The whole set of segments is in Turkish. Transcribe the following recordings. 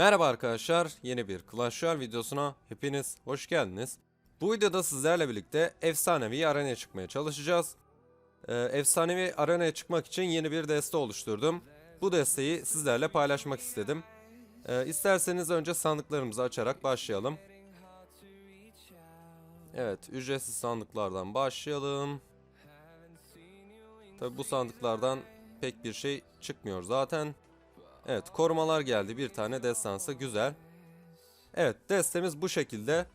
Merhaba arkadaşlar, yeni bir Clash Royale videosuna hepiniz hoş geldiniz. Bu videoda sizlerle birlikte efsanevi arenaya çıkmaya çalışacağız. Ee, efsanevi arenaya çıkmak için yeni bir deste oluşturdum. Bu desteği sizlerle paylaşmak istedim. Ee, isterseniz önce sandıklarımızı açarak başlayalım. Evet, ücretsiz sandıklardan başlayalım. Tabi bu sandıklardan pek bir şey çıkmıyor zaten. Evet korumalar geldi bir tane destansı güzel. Evet destemiz bu şekilde.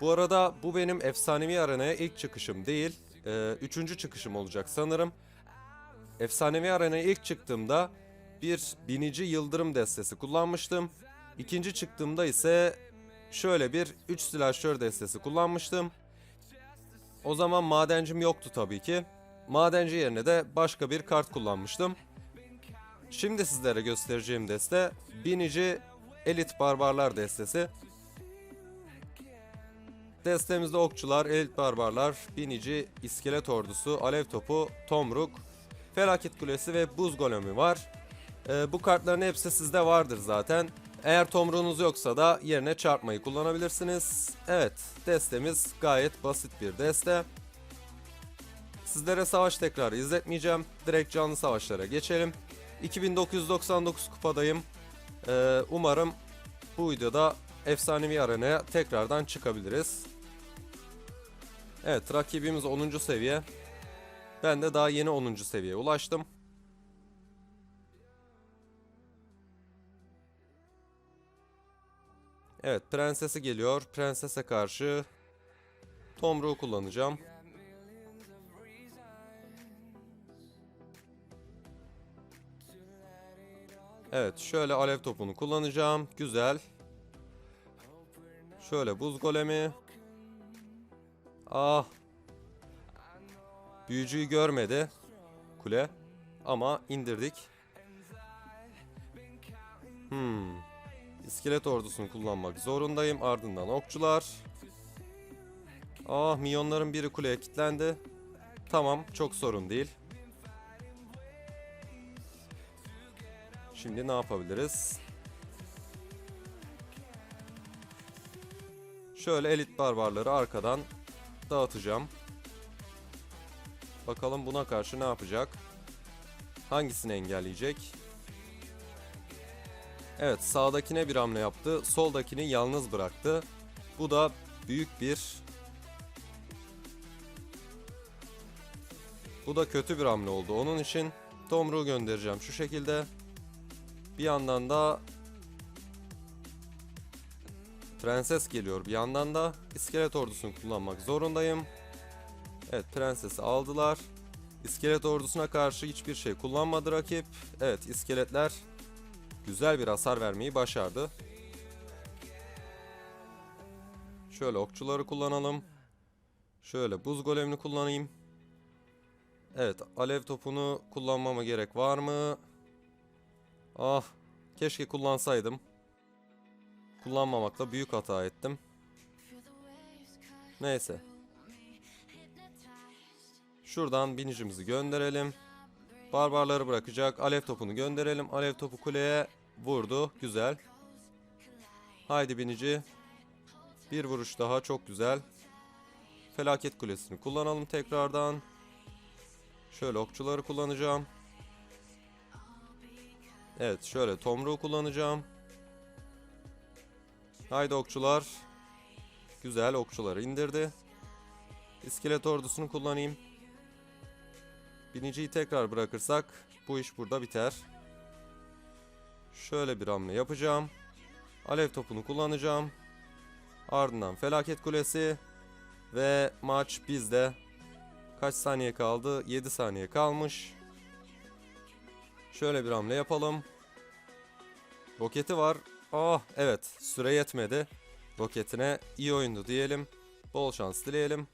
Bu arada bu benim efsanevi arenaya ilk çıkışım değil. Ee, üçüncü çıkışım olacak sanırım. Efsanevi arenaya ilk çıktığımda bir binici yıldırım destesi kullanmıştım. İkinci çıktığımda ise şöyle bir 3 silahşör destesi kullanmıştım. O zaman madencim yoktu tabii ki. Madenci yerine de başka bir kart kullanmıştım. Şimdi sizlere göstereceğim deste Binici Elit Barbarlar destesi. Destemizde okçular, elit barbarlar, binici, iskelet ordusu, alev topu, tomruk, felaket kulesi ve buz golemi var. Ee, bu kartların hepsi sizde vardır zaten. Eğer tomruğunuz yoksa da yerine çarpmayı kullanabilirsiniz. Evet, destemiz gayet basit bir deste. Sizlere savaş tekrarı izletmeyeceğim. Direkt canlı savaşlara geçelim. 2999 kupadayım. Ee, umarım bu videoda efsanevi arenaya tekrardan çıkabiliriz. Evet rakibimiz 10. seviye. Ben de daha yeni 10. seviyeye ulaştım. Evet prensesi geliyor. Prensese karşı tomruğu kullanacağım. Evet şöyle alev topunu kullanacağım. Güzel. Şöyle buz golemi. Ah. Büyücüyü görmedi. Kule. Ama indirdik. Hmm. İskelet ordusunu kullanmak zorundayım. Ardından okçular. Ah milyonların biri kuleye kilitlendi. Tamam çok sorun değil. Şimdi ne yapabiliriz? Şöyle elit barbarları arkadan dağıtacağım. Bakalım buna karşı ne yapacak? Hangisini engelleyecek? Evet sağdakine bir hamle yaptı. Soldakini yalnız bıraktı. Bu da büyük bir... Bu da kötü bir hamle oldu. Onun için Tomruğu göndereceğim şu şekilde. Bir yandan da Prenses geliyor. Bir yandan da iskelet ordusunu kullanmak zorundayım. Evet prensesi aldılar. İskelet ordusuna karşı hiçbir şey kullanmadı rakip. Evet iskeletler güzel bir hasar vermeyi başardı. Şöyle okçuları kullanalım. Şöyle buz golemini kullanayım. Evet alev topunu kullanmama gerek var mı? Ah keşke kullansaydım. Kullanmamakla büyük hata ettim. Neyse. Şuradan binicimizi gönderelim. Barbarları bırakacak. Alev topunu gönderelim. Alev topu kuleye vurdu. Güzel. Haydi binici. Bir vuruş daha çok güzel. Felaket kulesini kullanalım tekrardan. Şöyle okçuları kullanacağım. Evet şöyle tomruğu kullanacağım. Haydi okçular. Güzel okçuları indirdi. İskelet ordusunu kullanayım. Biniciyi tekrar bırakırsak bu iş burada biter. Şöyle bir hamle yapacağım. Alev topunu kullanacağım. Ardından felaket kulesi. Ve maç bizde. Kaç saniye kaldı? 7 saniye kalmış. Şöyle bir hamle yapalım. Roketi var. Ah evet süre yetmedi. Roketine iyi oyundu diyelim. Bol şans dileyelim.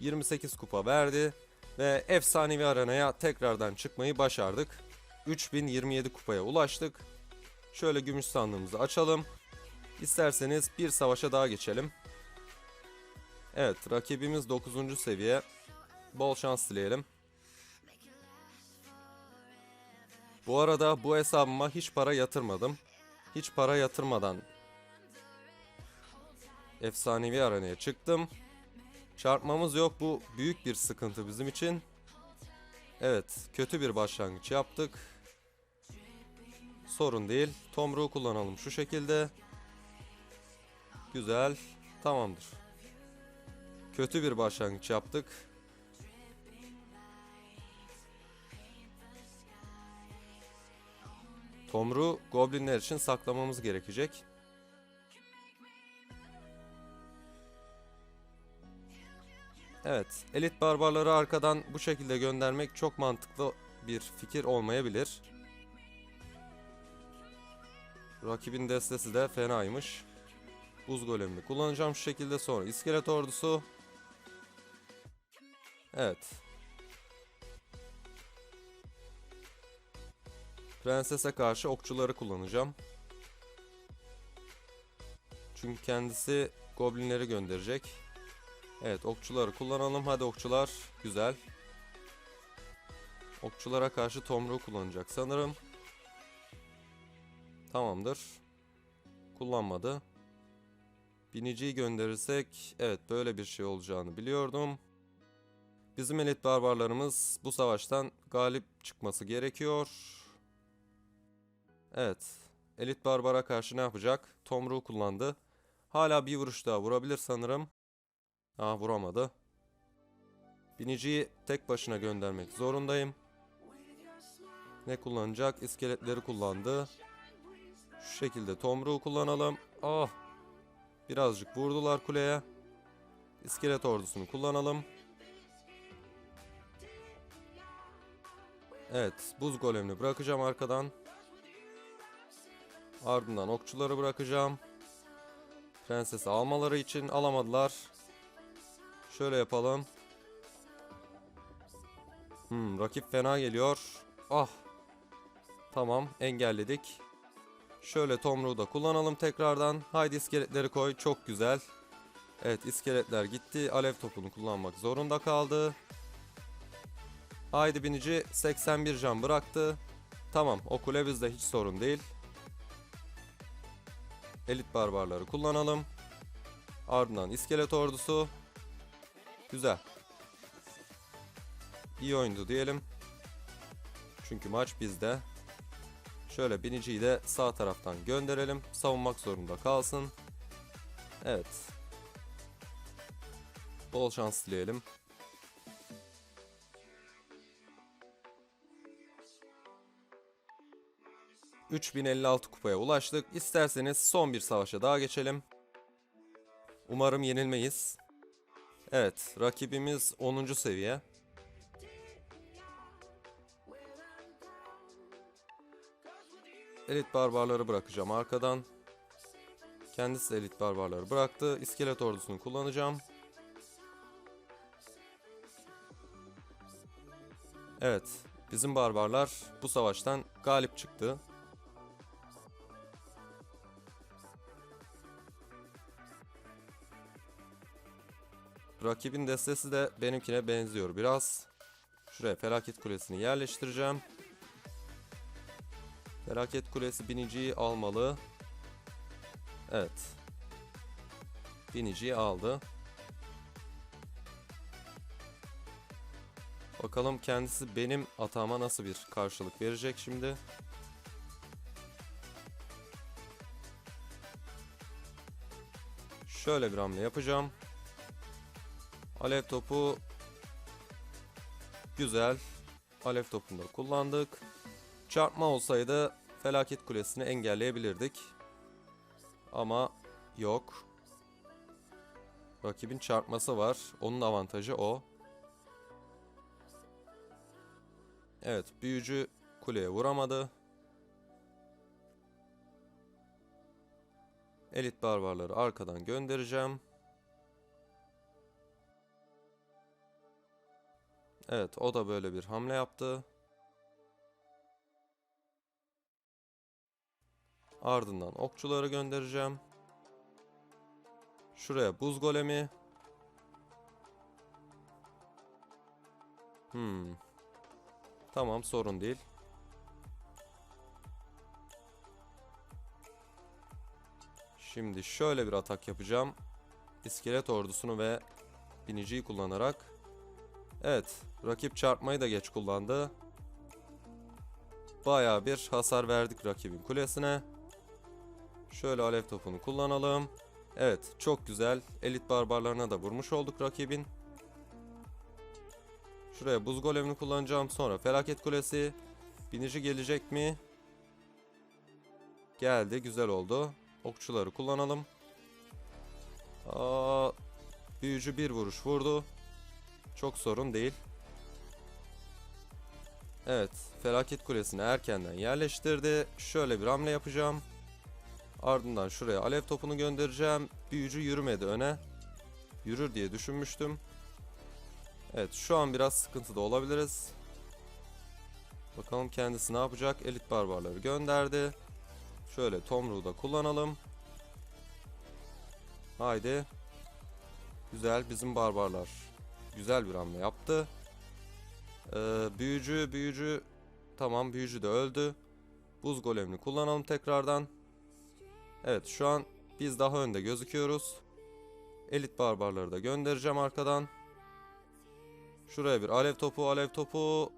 28 kupa verdi. Ve efsanevi arenaya tekrardan çıkmayı başardık. 3027 kupaya ulaştık. Şöyle gümüş sandığımızı açalım. İsterseniz bir savaşa daha geçelim. Evet rakibimiz 9. seviye. Bol şans dileyelim. Bu arada bu hesabıma hiç para yatırmadım. hiç para yatırmadan efsanevi arenaya çıktım. Çarpmamız yok. Bu büyük bir sıkıntı bizim için. Evet, kötü bir başlangıç yaptık. Sorun değil. Tomruğu kullanalım şu şekilde. Güzel. Tamamdır. Kötü bir başlangıç yaptık. Tomruğu goblinler için saklamamız gerekecek. Evet, elit barbarları arkadan bu şekilde göndermek çok mantıklı bir fikir olmayabilir. Rakibin destesi de fenaymış. Buz golemini kullanacağım şu şekilde sonra iskelet ordusu. Evet. Prensese karşı okçuları kullanacağım. Çünkü kendisi goblinleri gönderecek. Evet okçuları kullanalım. Hadi okçular. Güzel. Okçulara karşı tomruğu kullanacak sanırım. Tamamdır. Kullanmadı. Biniciyi gönderirsek evet böyle bir şey olacağını biliyordum. Bizim elit barbarlarımız bu savaştan galip çıkması gerekiyor. Evet. Elit barbara karşı ne yapacak? Tomruğu kullandı. Hala bir vuruş daha vurabilir sanırım. Aa vuramadı. Biniciyi tek başına göndermek zorundayım. Ne kullanacak? İskeletleri kullandı. Şu şekilde tomruğu kullanalım. Ah! Birazcık vurdular kuleye. İskelet ordusunu kullanalım. Evet, buz golemini bırakacağım arkadan. Ardından okçuları bırakacağım. Prensesi almaları için alamadılar. Şöyle yapalım. Hmm, rakip fena geliyor. Ah. Tamam, engelledik. Şöyle tomruğu da kullanalım tekrardan. Haydi iskeletleri koy. Çok güzel. Evet, iskeletler gitti. Alev topunu kullanmak zorunda kaldı. Haydi binici 81 can bıraktı. Tamam, o kule bizde hiç sorun değil. Elit barbarları kullanalım. Ardından iskelet ordusu. Güzel. İyi oyundu diyelim. Çünkü maç bizde. Şöyle biniciyi de sağ taraftan gönderelim. Savunmak zorunda kalsın. Evet. Bol şans dileyelim. ...3056 kupaya ulaştık. İsterseniz son bir savaşa daha geçelim. Umarım yenilmeyiz. Evet, rakibimiz 10. seviye. Elit barbarları bırakacağım arkadan. Kendisi elit barbarları bıraktı. İskelet ordusunu kullanacağım. Evet, bizim barbarlar bu savaştan galip çıktı. Rakibin destesi de benimkine benziyor biraz. Şuraya felaket kulesini yerleştireceğim. Felaket kulesi biniciyi almalı. Evet. Biniciyi aldı. Bakalım kendisi benim atağıma nasıl bir karşılık verecek şimdi. Şöyle bir hamle yapacağım. Alev topu güzel. Alev topunu da kullandık. Çarpma olsaydı felaket kulesini engelleyebilirdik. Ama yok. Rakibin çarpması var. Onun avantajı o. Evet, büyücü kuleye vuramadı. Elit barbarları arkadan göndereceğim. Evet, o da böyle bir hamle yaptı. Ardından okçuları göndereceğim. Şuraya buz golemi. Hmm. Tamam sorun değil. Şimdi şöyle bir atak yapacağım. İskelet ordusunu ve biniciyi kullanarak. Evet, rakip çarpmayı da geç kullandı. Bayağı bir hasar verdik rakibin kulesine. Şöyle alev topunu kullanalım. Evet, çok güzel. Elit barbarlarına da vurmuş olduk rakibin. Şuraya buz golemini kullanacağım. Sonra felaket kulesi. Binici gelecek mi? Geldi, güzel oldu. Okçuları kullanalım. Aa, büyücü bir vuruş vurdu. Çok sorun değil. Evet, felaket kulesini erkenden yerleştirdi. Şöyle bir hamle yapacağım. Ardından şuraya alev topunu göndereceğim. Büyücü yürümedi öne. Yürür diye düşünmüştüm. Evet, şu an biraz sıkıntıda olabiliriz. Bakalım kendisi ne yapacak? Elit barbarları gönderdi. Şöyle Tomruğu da kullanalım. Haydi. Güzel bizim barbarlar. Güzel bir hamle yaptı. Ee, büyücü büyücü tamam büyücü de öldü. Buz golemini kullanalım tekrardan. Evet şu an biz daha önde gözüküyoruz. Elit barbarları da göndereceğim arkadan. Şuraya bir alev topu alev topu.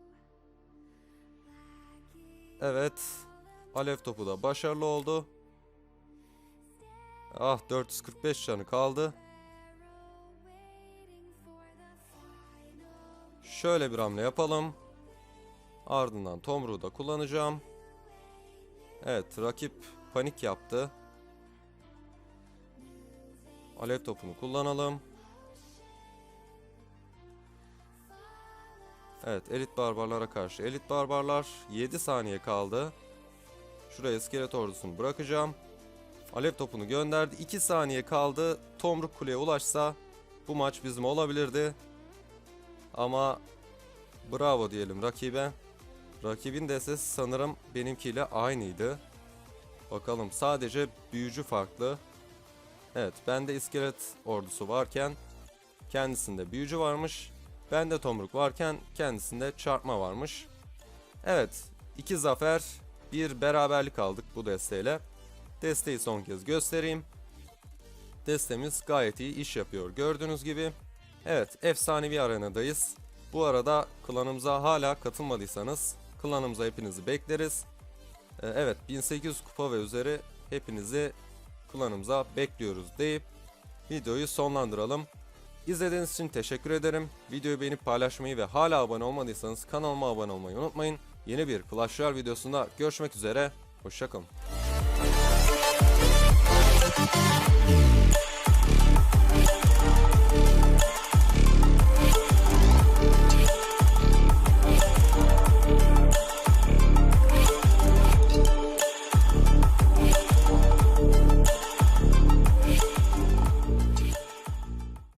Evet. Alev topu da başarılı oldu. Ah 445 canı kaldı. Şöyle bir hamle yapalım. Ardından Tomruğu da kullanacağım. Evet rakip panik yaptı. Alev topunu kullanalım. Evet elit barbarlara karşı elit barbarlar 7 saniye kaldı. Şuraya iskelet ordusunu bırakacağım. Alev topunu gönderdi. 2 saniye kaldı. Tomruk kuleye ulaşsa bu maç bizim olabilirdi. Ama bravo diyelim rakibe. Rakibin destesi sanırım benimkiyle aynıydı. Bakalım sadece büyücü farklı. Evet bende iskelet ordusu varken kendisinde büyücü varmış. Bende tomruk varken kendisinde çarpma varmış. Evet iki zafer bir beraberlik aldık bu desteğiyle. Desteği son kez göstereyim. Destemiz gayet iyi iş yapıyor gördüğünüz gibi. Evet efsanevi arenadayız. Bu arada klanımıza hala katılmadıysanız klanımıza hepinizi bekleriz. Ee, evet 1800 kupa ve üzeri hepinizi klanımıza bekliyoruz deyip videoyu sonlandıralım. İzlediğiniz için teşekkür ederim. Videoyu beğenip paylaşmayı ve hala abone olmadıysanız kanalıma abone olmayı unutmayın. Yeni bir Clash Royale videosunda görüşmek üzere. Hoşçakalın.